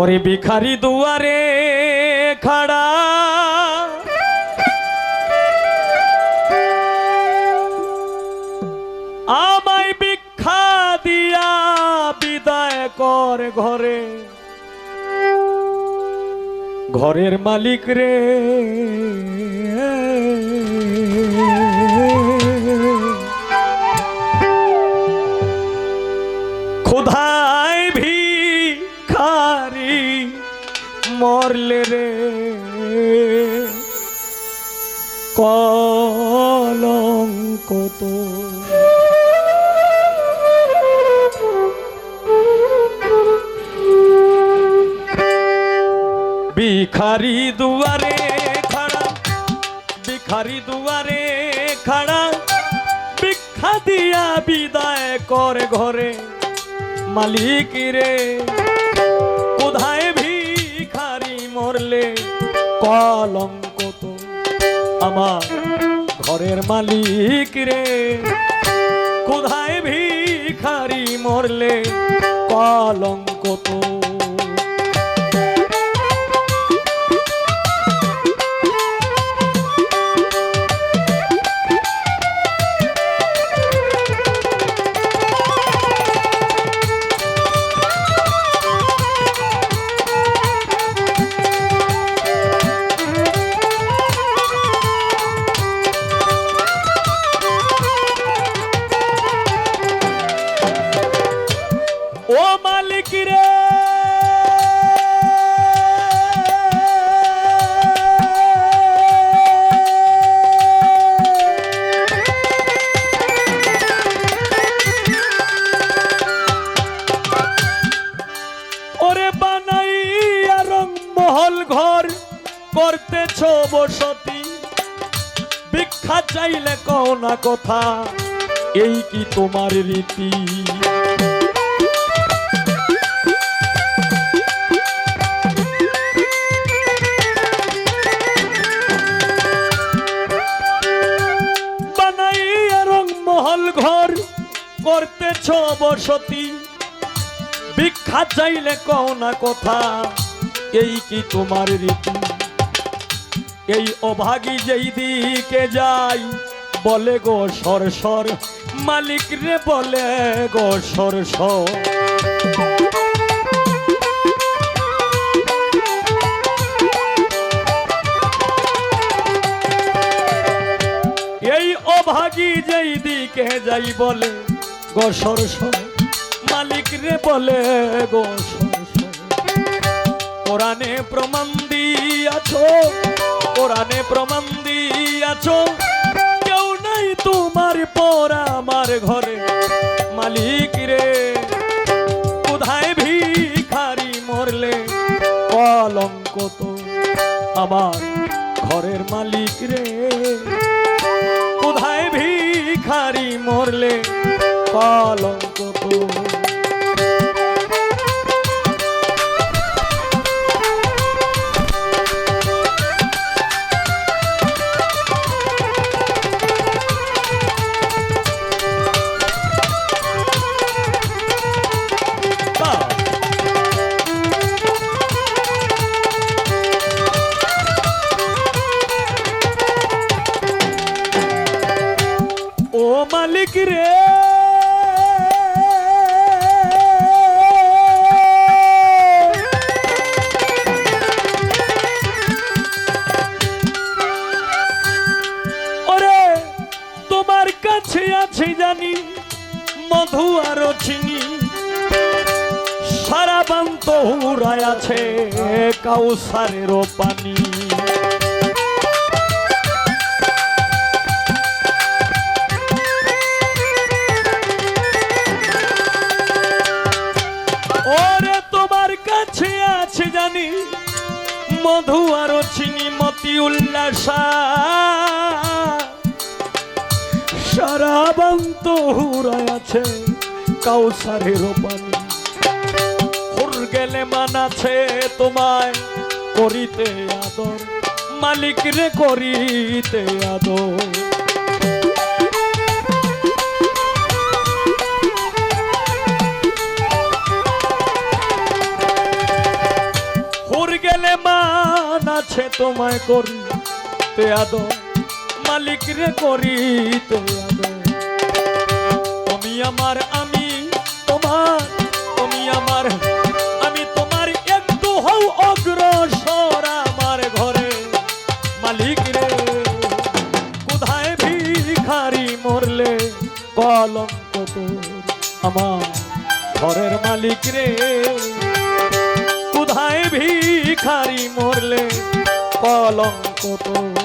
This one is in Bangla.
ওরে ভিখারি দুয়ারে খাড়া। আমায় ভিক্ষা দিয়া বিদায় কর ঘরে। ঘরের মালিক রে। মরলে রে? কলঙ্ক তো। ভিখারি দুয়ারে খাড়া, ভিখারি দুয়ারে খাড়া, ভিক্ষা দিয়া বিদায় করে ঘরে মালিক রে। কলঙ্ক তো আমার ঘরের মালিক রে। কোথায় ভিখারি মরলে কলঙ্ক তো বানাইয়া রং মহল ঘর করতেছ বসতি। ভিক্ষা চাইলে কও না কথা, এই কি তোমার রীতি? বানাইয়া রং মহল ঘর করতেছ বসতি। ভিক্ষা চাইলে কও না কথা। এই কি তোমার রীতি? এই অভাগী যেই দিকে যাই, বলে গো সর সর। মালিক রে বলে গো সর সর। এই অভাগী যেই দিকে যাই বলে গো সর সর। মালিক রে বলে গো, কোরআনে প্রমাণ দিয়াছো, কোরআনে প্রমাণ দিয়াছো। কেউ নাই তোমার পর আমার ঘরে মালিক রে। কোথায় ভিখারি মরলে কলঙ্ক তো আমার ঘরের মালিক রে। কোথায় ভিখারি মরলে কলঙ্ক তা কাছে আছে জানি, মধু আর চিনি। সারা বান্ত হুরায় আছে কাউসারেরও পানি। ওরে, তোমার কাছে আছে জানি, মধু আর চিনি মতি উল্লাসা। সারা হুরায় আছে, কাউসারের পানি হুর গেলে মানাছে তোমায়, করিতে আদর। মালিক রে, করিতে আদর। ইচ্ছে তোমায়, করিতে আদর। মালিক রে আদর তুমি আমার, আমি তোমার, তুমি আমার, আমি তোমার একটু হও অগ্রসর আমার ঘরে। মালিক রে, কোথায় ভিখারি মরলে? কলঙ্ক আমার ঘরের মালিক রে। কোথায় ভিখারি মরলে? কলঙ্ক তোর